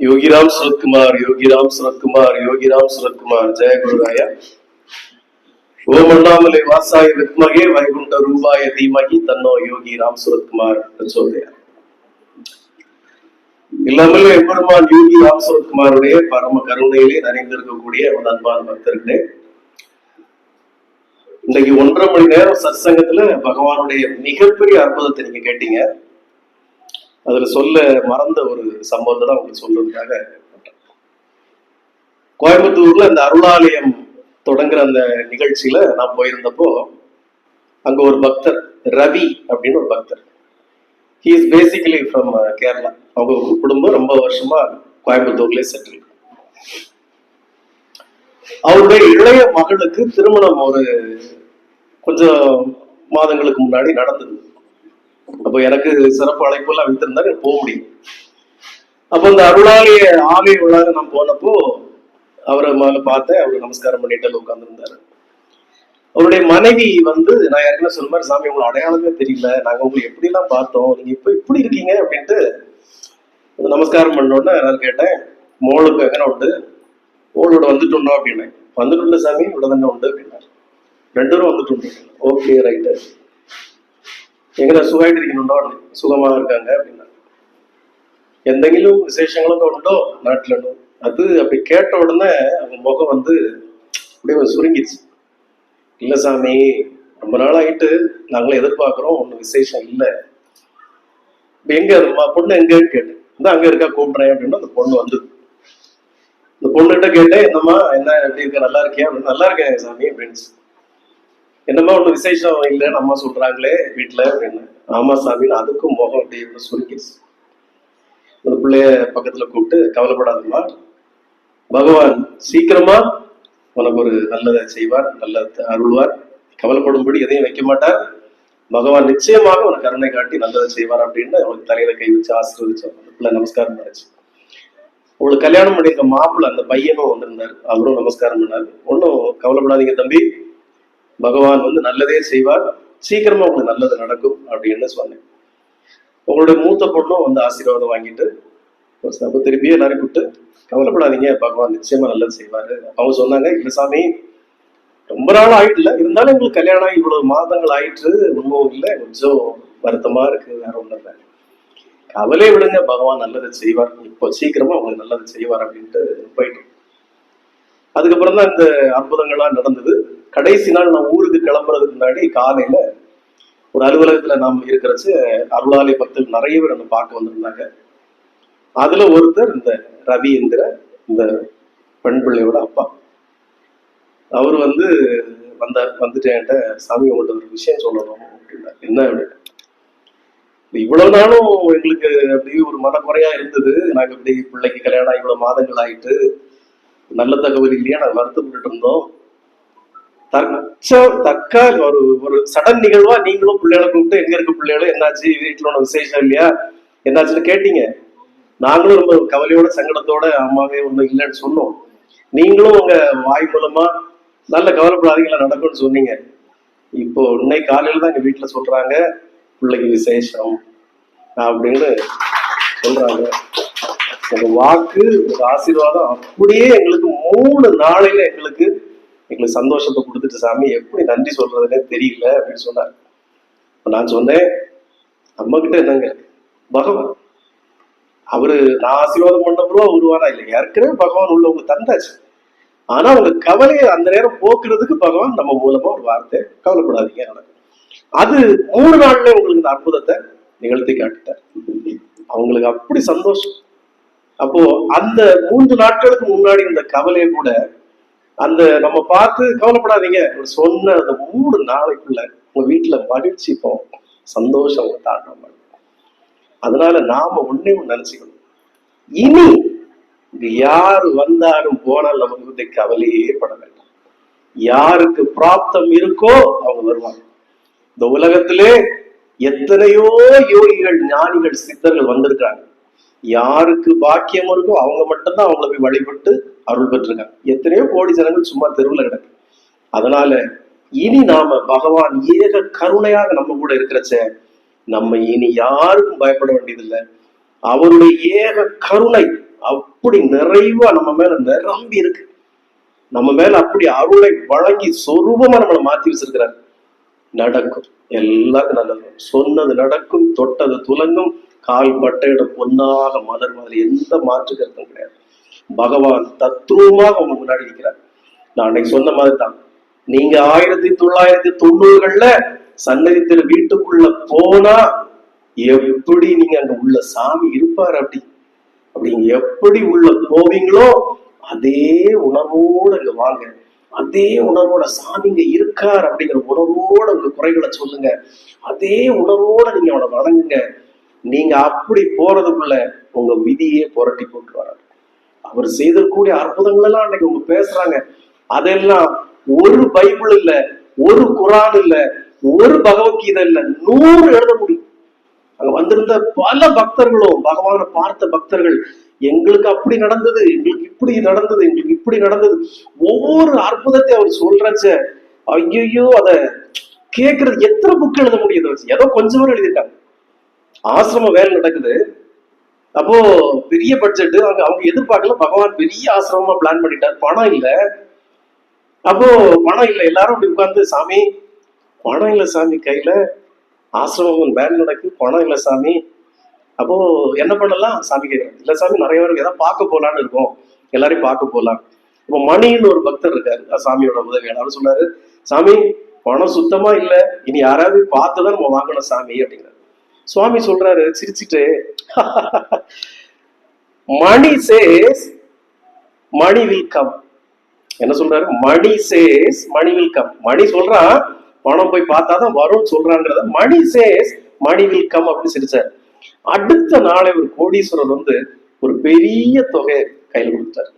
யோகிராம் சுரத்குமார் யோகிராம் சுரத்குமார் யோகிராம் சுரத்குமார். ஜெய குருராயா. ஓம் அண்ணாமலை வாசாய வித்மகே வைகுண்ட ரூபாய தீமகி தன்னோ யோகி ராம் சுரத்குமார் சொல்றார் இல்லாமல் எம்பெருமான் யோகி ராம் சுரத்குமாருடைய பரம கருணையிலே நிறைந்திருக்கக்கூடிய ஒரு அன்பான் பக்தர்களே இன்னைக்கு ஒன்றரை மணி நேரம் சத்சங்கத்துல பகவானுடைய மிகப்பெரிய அற்புதத்தை நீங்க கேட்டீங்க. அதில் சொல்ல மறந்த ஒரு சம்பவத்தை தான் உங்களுக்கு சொல்றதுக்காக கோயம்புத்தூர்ல அந்த அருளாலயம் தொடங்குற அந்த நிகழ்ச்சியில நான் போயிருந்தப்போ அங்க ஒரு பக்தர் ரவி அப்படின்னு ஒரு பக்தர். He is basically from Kerala அவங்க குடும்பம் ரொம்ப வருஷமா கோயம்புத்தூர்லேயே செட்டில் அவருடைய இளைய மகளுக்கு திருமணம் ஒரு கொஞ்சம் மாதங்களுக்கு முன்னாடி நடந்தது. அப்போ எனக்கு சிறப்பு அழைப்பு எல்லாம் வித்திருந்தாரு எனக்கு போக முடியும். அப்போ இந்த அருளாலய ஆலய விழாவை நான் போனப்போ அவரை மேல பார்த்தேன். அவரு நமஸ்காரம் பண்ணிட்டு உட்காந்துருந்தாரு அவருடைய மனைவி வந்து நான் ஏற்கனவே சொன்ன மாதிரி சாமி உங்களை அடையாளமே தெரியல. நாங்க உங்களை எப்படி எல்லாம் பார்த்தோம்? நீங்க இப்ப இப்படி இருக்கீங்க? அப்படின்ட்டு நமஸ்காரம் பண்ண உடனே நான் கேட்டேன். மோளுக்கு எங்கன உண்டு? மோளோட வந்துட்டுண்டோம் அப்படின்னேன். வந்துட்டு சாமி இவ்வளோ தானே உண்டு அப்படின்னாரு. ரெண்டு பேரும் வந்துட்டு ஓகே ரைட்டு. എങ്ങനെ സുഖമായിട്ട് ഇരിക്കുന്നുണ്ടോ சுகமாக இருக்காங்க அப்படின்னா. എന്തെങ്കിലും വിശേഷങ്ങളൊക്കെ உண்டோ നാട്ടിലുണ്ടോ அது அப்படி கேட்ட உடனே அவங்க முகம் வந்து அப்படியே சுருங்கிச்சு இல்லை சாமி ரொம்ப நாள் ஆகிட்டு நாங்களும் எதிர்பார்க்குறோம் ஒன்று விசேஷம் இல்லை. இப்போ எங்கே இருமா பொண்ணு எங்கேன்னு கேட்டேன். இந்த அங்கே இருக்கா கூப்பிட்றேன் அப்படின்னு அந்த பொண்ணு வந்தது. இந்த பொண்ணுகிட்ட கேட்டேன் என்னம்மா என்ன எப்படி இருக்க? நல்லா இருக்கியா? அப்படின்னு நல்லா இருக்கேன் சாமி அப்படின்னு என்னம்மா ஒண்ணு விசேஷம் இல்லைன்னு அம்மா சொல்றாங்களே வீட்டுல அப்படின்னு. ஆமா சாமின்னு அதுக்கும் முகம் அப்படியே இப்படி சுருக்கிடுச்சு அந்த பிள்ளைய பக்கத்துல கூப்பிட்டு கவலைப்படாதம்மா. பகவான் சீக்கிரமா உனக்கு ஒரு நல்லதை செய்வார் நல்ல அருள்வார். கவலைப்படும்படி எதையும் வைக்க மாட்டார். பகவான் நிச்சயமாக உனக்கு கருணை காட்டி நல்லதை செய்வார் அப்படின்னு அவனுக்கு தலையில கை வச்சு ஆசீர்வதிச்சோம். அந்த பிள்ளை நமஸ்காரம் பண்ணிச்சு. அவளுக்கு கல்யாணம் பண்ணியிருக்க மாப்பிள்ளை அந்த பையனும் வந்திருந்தார். அவரும் நமஸ்காரம் பண்ணார். ஒன்றும் கவலைப்படாதீங்க தம்பி. பகவான் வந்து நல்லதே செய்வார். சீக்கிரமா உங்களுக்கு நல்லது நடக்கும் அப்படின்னு சொன்னேன். உங்களுடைய மூத்த பொண்ணும் வந்து ஆசீர்வாதம் வாங்கிட்டு ஒரு சபை திருப்பி எல்லாரும் கூப்பிட்டு கவலைப்படாதீங்க பகவான் நிச்சயமா நல்லது செய்வாரு. அவங்க சொன்னாங்க இல்ல சாமி ரொம்ப நாள் ஆயிட்டுல இருந்தாலும் உங்களுக்கு கல்யாணம் ஆகி இவ்வளவு மாதங்கள் ஆயிட்டு ஒன்றும் இல்லை கொஞ்சம் வருத்தமா இருக்கு வேற ஒன்றும் இல்லை. கவலை விடுங்க பகவான் நல்லதை செய்வார். இப்போ சீக்கிரமா உங்களுக்கு நல்லது செய்வார் அப்படின்ட்டு போயிட்டு அதுக்கப்புறம் தான் இந்த அற்புதங்கள்லாம் நடந்தது. கடைசி நாள் நான் ஊருக்கு கிளம்புறதுக்கு முன்னாடி காலையில ஒரு அலுவலகத்துல நாம் இருக்கிறச்சு அருளாலய பக்தர்கள் நிறைய பேர் நம்ம பார்க்க வந்திருந்தாங்க. அதுல ஒருத்தர் இந்த ரவி என்கிற இந்த பெண் பிள்ளையோட அப்பா. அவர் வந்து வந்த வந்துட்டு என்கிட்ட சாமி உங்கள்கிட்ட ஒரு விஷயம் சொல்லணும் அப்படின்னா என்ன? அப்படின்னு இவ்வளவு நாளும் எங்களுக்கு அப்படியே ஒரு மனக்குறையா இருந்தது. நாங்க இப்படி பிள்ளைக்கு கல்யாணம் ஆகி இவ்வளவு மாதங்கள் ஆயிட்டு நல்ல தகவல் இல்லையா? நான் வருத்தப்பட்டு இருந்தோம். தச்ச தக்க ஒரு ஒரு சடன் நிகழ்வா நீங்களும் பிள்ளைகளை கூப்பிட்டு எங்க இருக்க பிள்ளைகளும் என்னாச்சு? வீட்டுல ஒண்ணு விசேஷம் இல்லையா? என்னாச்சுன்னு கேட்டீங்க. நாங்களும் ரொம்ப கவலையோட சங்கடத்தோட அம்மாவே ஒன்றும் இல்லைன்னு சொன்னோம். நீங்களும் உங்க வாய் மூலமா நல்ல கவலைப்படாதீங்களா நடக்கும்னு சொன்னீங்க. இப்போ இன்னைக்கு காலையில தான் எங்க வீட்டுல சொல்றாங்க பிள்ளைக்கு விசேஷம். அப்படின்னு சொல்றாங்க. உங்க வாக்கு உங்க ஆசீர்வாதம் அப்படியே எங்களுக்கு மூணு நாளையில எங்களுக்கு எங்களுக்கு சந்தோஷத்தை கொடுத்துட்டு சாமி எப்படி நன்றி சொல்றதுன்னே தெரியல அப்படின்னு சொன்னார். இப்போ நான் சொன்னேன் நம்ம கிட்ட என்னங்க பகவான். அவரு நான் ஆசீர்வாதம் பண்ணப்பறம் உருவானா இல்லை ஏற்கனவே பகவான் உள்ளவங்க தந்தாச்சு. ஆனா உங்க கவலையை அந்த நேரம் போக்குறதுக்கு பகவான் நம்ம மூலமா ஒரு வார்த்தை கவலைப்படாதீங்க அது மூணு நாள்ல உங்களுக்கு இந்த அற்புதத்தை நிகழ்த்தி காட்டிட்டார். அவங்களுக்கு அப்படி சந்தோஷம். அப்போ அந்த மூன்று நாட்களுக்கு முன்னாடி இந்த கவலையை கூட அந்த நம்ம பார்த்து கவலைப்படாதீங்க. சொன்ன அந்த மூணு நாளைக்குள்ள உங்க வீட்டுல மகிழ்ச்சி இப்போ சந்தோஷம் தாண்டாம அதனால நாம ஒன்னே ஒண்ணு நினைச்சுக்கணும். இனி இங்க யாரு வந்தாலும் போனால் நமக்கு வந்து கவலையே பட வேண்டாம். யாருக்கு பிராப்தம் இருக்கோ அவங்க வருவாங்க. இந்த உலகத்திலே எத்தனையோ யோகிகள் ஞானிகள் சித்தர்கள் வந்திருக்கிறாங்க. யாருக்கு பாக்கியம் இருக்கோ அவங்க மட்டும்தான் அவங்கள போய் வழிபட்டு அருள் பெற்றிருக்காங்க. எத்தனையோ கோடி ஜனங்கள் சும்மா தெருவில் கிடக்கு. அதனால இனி நாம பகவான் ஏக கருணையாக நம்ம கூட இருக்கிறச்ச நம்ம இனி யாருக்கும் பயப்பட வேண்டியதில்லை. அவருடைய ஏக கருணை அப்படி நிறைவா நம்ம மேல நிரம்பி இருக்கு. நம்ம மேல அப்படி அருளை வழங்கி சொரூபமா நம்மளை மாத்தி வச்சிருக்கிறார். நடக்கும். எல்லாருக்கும் நல்லது. சொன்னது நடக்கும் தொட்டது துலங்கும் கால் பட்டையிடம் பொன்னாக மலர் மாதிரி எந்த மாற்று கருத்தும் கிடையாது. பகவான் தத்ரூபமாக உங்க முன்னாடி இருக்கிறார். நான் அன்னைக்கு சொன்ன மாதிரி தான் நீங்க ஆயிரத்தி தொள்ளாயிரத்தி தொண்ணூறுகள்ல சன்னதி திரு வீட்டுக்குள்ள போனா எப்படி நீங்க அங்க உள்ள சாமி இருப்பார் அப்படி? அப்படி எப்படி உள்ள போவீங்களோ அதே உணர்வோடு அங்க வாங்க. அதே உணர்வோட சாமி இங்க இருக்கார் அப்படிங்கிற உணர்வோட உங்க குறைகளை சொல்லுங்க. அதே உணர்வோட நீங்க அவனை வணங்குங்க. நீங்க அப்படி போறதுக்குள்ள உங்க விதியே புரட்டி போட்டு வராரு. அவர் செய்திருக்கூடிய அற்புதங்கள் எல்லாம் அன்னைக்கு உங்க பேசுறாங்க. அதெல்லாம் ஒரு பைபிள் இல்ல ஒரு குரான் இல்ல ஒரு பகவத்கீதை இல்ல நூறு எழுத முடியும். அங்க வந்திருந்த பல பக்தர்களும் பகவானை பார்த்த பக்தர்கள் எங்களுக்கு அப்படி நடந்தது எங்களுக்கு இப்படி நடந்தது எங்களுக்கு இப்படி நடந்தது. ஒவ்வொரு அற்புதத்தை அவர் சொல்றச்ச ஐயோ அத கேக்குறது எத்தனை புக் எழுத முடியுது வச்சு ஏதோ கொஞ்சம் பேர் எழுதிட்டாங்க ஆசிரம வேலை நடக்குது. அப்போ பெரிய பட்ஜெட் அவங்க அவங்க எதிர்பார்க்கல பகவான் பெரிய ஆசிரமமா பிளான் பண்ணிட்டார். பணம் இல்லை. அப்போ பணம் இல்லை. எல்லாரும் அப்படி உட்கார்ந்து சாமி பணம் இல்லை சாமி கையில. ஆசிரமம் வேலை நடக்கு பணம் இல்லை சாமி. அப்போ என்ன பண்ணலாம்? சாமி கேட்கறாங்க இல்ல சாமி நிறைய பேருக்கு ஏதாவது பார்க்க போலான்னு இருக்கோம். எல்லாரையும் பார்க்க போலாம். இப்போ மணின்னு ஒரு பக்தர் இருக்காரு. சாமியோட உதவியாளர் அவர் சொன்னாரு சாமி பணம் சுத்தமா இல்ல. இனி யாராவது பார்த்துதான் நம்ம வாங்கணும் சாமி அப்படிங்கிறாரு. சுவாமி சொல்றாரு சிரிச்சுட்டு money chase money will come என்ன சொல்றாரு? Money chase money will come money சொல்றான் பணம் போய் பார்த்தாதான் வரும்னு சொல்றான்றத money chase money will come அப்படின்னு சிரிச்சாரு. அடுத்த நாளை ஒரு கோடீஸ்வரர் வந்து ஒரு பெரிய தொகை கையில் கொடுத்தார்.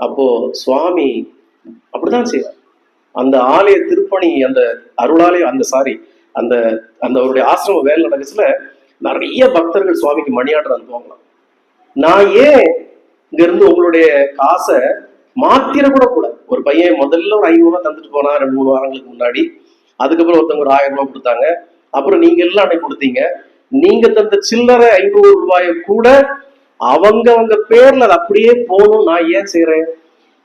அப்போ சுவாமி அப்படிதான் செய்வார். அந்த ஆலய திருப்பணி அந்த அருளாலயம் அந்த சாரி அந்த அந்த அவருடைய ஆசிரம வேலை நடக்கச்சுல நிறைய பக்தர்கள் சுவாமிக்கு மணியாடுற அனுப்புவாங்களாம். நான் ஏன் இங்க இருந்து உங்களுடைய காசை மாத்திர கூட கூட ஒரு பையன் முதல்ல ஒரு ஐநூறு ரூபா தந்துட்டு போனா ரெண்டு மூணு வாரங்களுக்கு முன்னாடி அதுக்கப்புறம் ஒருத்தவங்க ஒரு ஆயிரம் ரூபாய் கொடுத்தாங்க அப்புறம் நீங்க எல்லாம் அடை கொடுத்தீங்க. நீங்க தந்த சில்லறை ஐநூறு ரூபாயை கூட அவங்க அவங்க பேர்ல அது அப்படியே போகணும் நான் ஏன் செய்யறேன்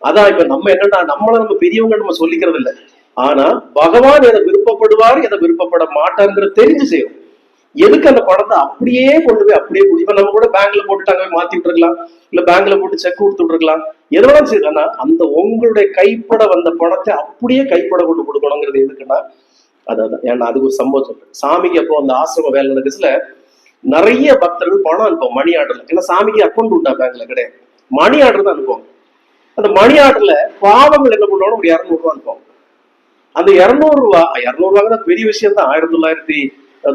அதான் இப்ப நம்ம என்னன்னா நம்மள நம்ம பெரியவங்க நம்ம சொல்லிக்கிறது இல்லை ஆனா பகவான் எதை விருப்பப்படுவார் எதை விருப்பப்பட மாட்டார்ங்கிறத தெரிஞ்சு செய்யும் எதுக்கு அந்த பணத்தை அப்படியே கொண்டு போய் அப்படியே கொடு- இப்ப நம்ம கூட பேங்க்ல போட்டு அங்க மாத்தி விட்டுருக்கலாம் இல்ல பேங்க்ல போட்டு செக் கொடுத்து விட்டுருக்கலாம் எதெல்லாம் செய்யலாம். அந்த உங்களுடைய கைப்பட வந்த பணத்தை அப்படியே கைப்பட கொண்டு கொடுக்கணுங்கிறது எதுக்குன்னா அதான் ஏன்னா அதுக்கு ஒரு சம்பவம் சொல்றேன். சாமிக்கு அப்போ அந்த ஆசிரம வேலை நடக்குச்சுல நிறைய பக்தர்கள் பணம் அனுப்புவோம் மணி ஆர்டர்ல. ஏன்னா சாமிக்கு அக்கௌண்ட் உண்டா பேங்க்ல கிடையாது. மணி ஆர்டர் தான் அனுப்புவாங்க. அந்த மணி ஆர்டர்ல பாவங்கள் என்ன பண்ணுவாங்க ஒரு இரநூறு ரூபா அனுப்புவாங்க. அந்த இரநூறு ரூபா இருநூறு ரூபா தான் பெரிய விஷயம் தான். ஆயிரத்தி தொள்ளாயிரத்தி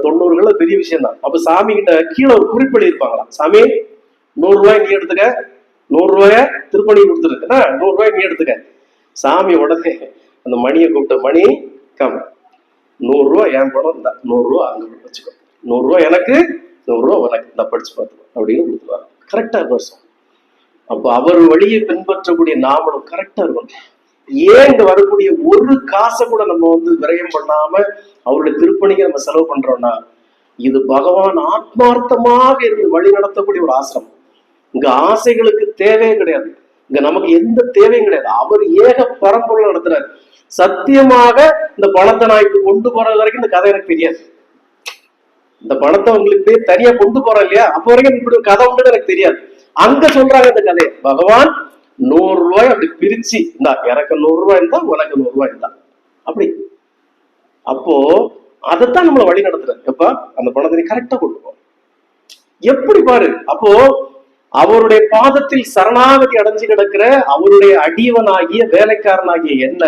தொண்ணூறுகள் பெரிய விஷயம் தான். அப்ப சாமி கிட்ட கீழே ஒரு குறிப்பு இருப்பாங்களா சாமி நூறு ரூபாய் நீ எடுத்துக்க. நூறு ரூபாய திருப்பணி கொடுத்துருக்குன்னா நூறு ரூபாய் நீ எடுத்துக்க. சாமி உடனே அந்த மணியை கூப்பிட்ட மணி கம் நூறுரூவா என் பணம் இந்த நூறு அங்கே அங்க வச்சுக்கோ நூறுரூவா எனக்கு நூறுரூவா உனக்கு இந்த படிச்சு பார்த்துக்கோ அப்படின்னு கொடுத்துருவாங்க கரெக்டா பேசும் அப்போ அவர் வழியை பின்பற்றக்கூடிய நாமளும் கரெக்டா இருக்கணும். ஏன் இங்க வரக்கூடிய ஒரு காசை கூட நம்ம வந்து விரயம் பண்ணாம அவருடைய திருப்பணிக்கு நம்ம செலவு பண்றோம்னா இது பகவான் ஆத்மார்த்தமாக இருந்து வழி நடத்தக்கூடிய ஒரு ஆசிரமம். இங்க ஆசைகளுக்கு தேவையே கிடையாது. இங்க நமக்கு எந்த தேவையும் கிடையாது. அவர் ஏக பரம்பொருள் நடத்துறாரு. சத்தியமாக இந்த பணத்தை நான் இப்படி கொண்டு போற வரைக்கும் இந்த கதை எனக்கு தெரியாது. இந்த பணத்தை உங்களுக்கு தனியா கொண்டு போறேன் இல்லையா? அப்போ வரைக்கும் இப்படி ஒரு கதை உண்டு எனக்கு தெரியாது. அங்க சொல்றாங்க இந்த கதையை. பகவான் நூறு ரூபாய் அப்படி பிரிச்சு இந்தா எனக்கு நூறு ரூபாய் இருந்தா உனக்கு நூறு ரூபாய் இருந்தா. அப்படி. அப்போ அதைத்தான் நம்மளை வழி நடத்துறேன் எப்ப? அந்த பணத்தை நீ கரெக்டா கொண்டு போ. எப்படி பாரு? அப்போ அவருடைய பாதத்தில் சரணாகதி அடைஞ்சு கிடக்கிற அவருடைய அடியவனாகிய வேலைக்காரனாகிய என்ன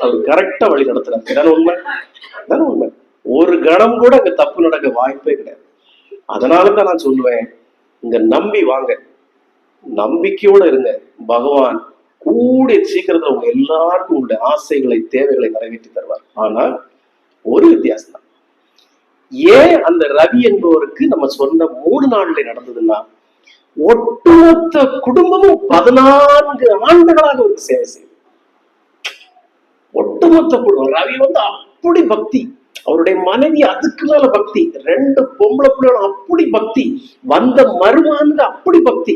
அவர் கரெக்டா வழி நடத்துறாரு. இதான உண்மை? தானே உண்மை. ஒரு கணம் கூட அங்க தப்பு நடக்க வாய்ப்பே கிடையாது. அதனால தான் நான் சொல்லுவேன் இங்க நம்பி வாங்க. நம்பிக்கையோட இருங்க. பகவான் கூடிய சீக்கிரத்துல உங்க எல்லாருக்கும் உங்களுடைய ஆசைகளை தேவைகளை நிறைவேற்றி தருவார். ஆனா ஒரு வித்தியாசம் தான் ஏன் அந்த ரவி என்பவருக்கு நம்ம சொன்ன மூணு நாள்ல நடந்ததுன்னா ஒட்டுமொத்த குடும்பமும் பதினான்கு ஆண்டுகளாக ஒரு சேவை செய்யும். ஒட்டுமொத்த குடும்பம். ரவி வந்து அப்படி பக்தி. அவருடைய மனைவி அதுக்கு மேல பக்தி. ரெண்டு பொம்பளை பிள்ளைகளும் அப்படி பக்தி. வந்த மருமானுக்கு அப்படி பக்தி.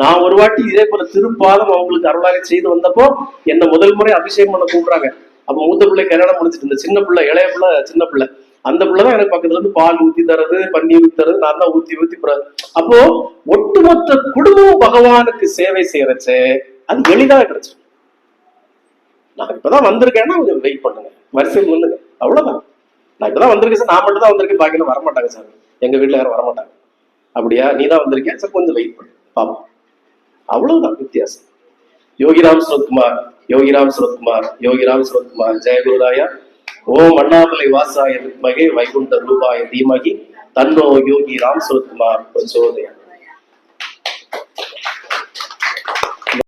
நான் ஒரு வாட்டி இதே போல திருப்பாதம் அவங்களுக்கு அருளாக செய்து வந்தப்போ என்ன முதல் முறை அபிஷேகம் பண்ண கூப்பிடுறாங்க. அப்ப மூத்த பிள்ளை கல்யாணம் முடிச்சிட்டு இருந்த சின்ன பிள்ளை இளைய பிள்ளை சின்ன பிள்ளை. அந்த பிள்ளை தான் எனக்கு பக்கத்துல இருந்து பால் ஊத்தி தரது பன்னீர் ஊத்தி தரது நான் தான் ஊத்தி ஊத்தி போறது அப்போ ஒட்டுமொத்த குடும்பம் பகவானுக்கு சேவை செய்யறச்சு அது எளிதா கிடைச்சு நான் இப்பதான் வந்திருக்கேன்னா கொஞ்சம் வெயிட் பண்ணுங்க. வரிசையில் நில்லுங்க அவ்வளவுதான். நான் இப்பதான் வந்திருக்கேன் சார் நான் மட்டும் தான் வந்திருக்கேன். பாக்கி வரமாட்டாங்க சார் எங்க வீட்டுல யாரும் வரமாட்டாங்க. அப்படியா? நீ தான் வந்திருக்கேன் சார் கொஞ்சம் வெயிட் பண்ணு. பாப்போம். அவ்வளவுதான் வித்தியாசம். யோகிராம் சுரத்குமார் யோகிராம் சுரத்குமார் யோகிராம் சுரத்குமார். ஜெயகுருதாயா ஓம் அண்ணாமலை வாசாய வித்மகே வைகுண்ட ரூபாய தீமகி தன்னோ யோகி ராம் சுரத்குமார் பிரச்சோதயா